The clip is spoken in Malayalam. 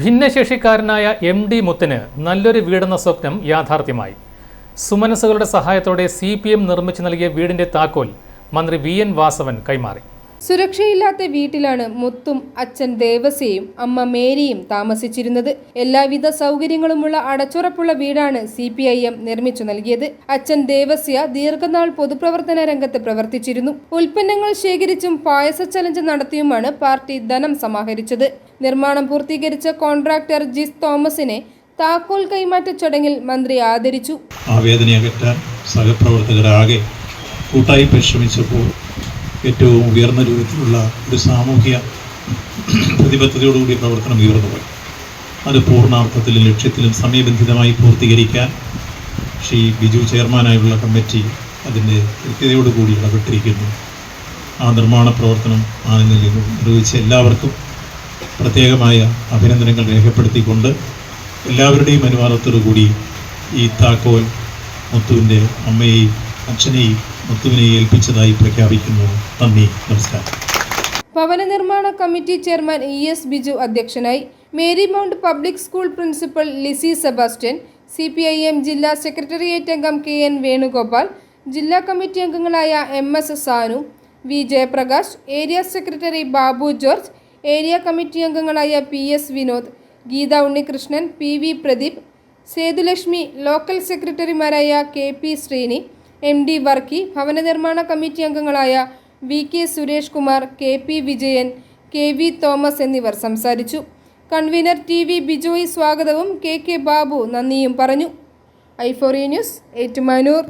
ഭിന്നശേഷിക്കാരനായ എം ഡി മുത്തിന് നല്ലൊരു വീടെന്ന സ്വപ്നം യാഥാർത്ഥ്യമായി. സുമനസുകളുടെ സഹായത്തോടെ സി പി എം നിർമ്മിച്ചു നൽകിയ വീടിന്റെ താക്കോൽ മന്ത്രി വി എൻ വാസവൻ കൈമാറി. സുരക്ഷയില്ലാത്ത വീട്ടിലാണ് മുത്തും അച്ഛൻ ദേവസ്യയും അമ്മ മേരിയും താമസിച്ചിരുന്നത്. എല്ലാവിധ സൗകര്യങ്ങളുമുള്ള അടച്ചുറപ്പുള്ള വീടാണ് സി പി ഐ എം നിർമ്മിച്ചു നൽകിയത്. അച്ഛൻ ദേവസ്യ ദീർഘനാൾ പൊതുപ്രവർത്തന രംഗത്ത് പ്രവർത്തിച്ചിരുന്നു. ഉൽപ്പന്നങ്ങൾ ശേഖരിച്ചും പായസ ചലഞ്ച് നടത്തിയുമാണ് പാർട്ടി ധനം സമാഹരിച്ചത്. നിർമ്മാണം പൂർത്തീകരിച്ച കോൺട്രാക്ടർ ജിസ് തോമസിനെ താക്കോൽ കൈമാറ്റ ചടങ്ങിൽ മന്ത്രി ആദരിച്ചു. ആവേദനയകറ്റാൻ സഹപ്രവർത്തകരാകെ കൂട്ടായി പരിശ്രമിച്ചപ്പോൾ ഏറ്റവും ഉയർന്ന രൂപത്തിലുള്ള ഒരു സാമൂഹ്യ പ്രതിബദ്ധതയോടുകൂടിയ പ്രവർത്തനം ഉയർന്നുപോയി അത് പൂർണാർത്ഥത്തിലും ലക്ഷ്യത്തിലും സമയബന്ധിതമായി പൂർത്തീകരിക്കാൻ ശ്രീ ബിജു ചെയർമാനായുള്ള കമ്മിറ്റി അതിന്റെ കൃത്യതയോടുകൂടി ഇടപെട്ടിരിക്കുന്നു ആ നിർമ്മാണ പ്രവർത്തനം ആണെന്നിൽ നിർവഹിച്ച എല്ലാവർക്കും പ്രത്യേകമായ അഭിനന്ദനങ്ങൾ രേഖപ്പെടുത്തിക്കൊണ്ട് എല്ലാവരുടെയും അനുവാദത്തോടു കൂടി ഈ താക്കോൽ മുത്തുവിന്റെ അമ്മയെയും അച്ഛനെയും മുത്തുവിനെ ഏൽപ്പിച്ചതായി പ്രഖ്യാപിക്കുന്നു. നന്ദി. നമസ്കാരം. ഭവന നിർമ്മാണ committee chairman E S Biju അധ്യക്ഷനായി Mary Mount public school principal Lissy Sebastian C P I M ജില്ലാ സെക്രട്ടേറിയറ്റ് അംഗം കെ എൻ വേണുഗോപാൽ ജില്ലാ കമ്മിറ്റി അംഗങ്ങളായ M S Sanu V Jayaprakash area secretary Babu George area committee അംഗങ്ങളായ P S Vinod Geetha Unnikrishnan P V Pradeep Sethulakshmi local സെക്രട്ടറിമാരായ K P Sreeni M D Varkey ഭവന നിർമ്മാണ കമ്മിറ്റി അംഗങ്ങളായ V K Suresh Kumar K P Vijayan K V Thomas എന്നിവർ സംസാരിച്ചു. കൺവീനർ ടി വി ബിജോയ് സ്വാഗതവും കെ കെ ബാബു നന്ദിയും പറഞ്ഞു. ഐഫോറി ന്യൂസ് ഏറ്റുമാനൂർ.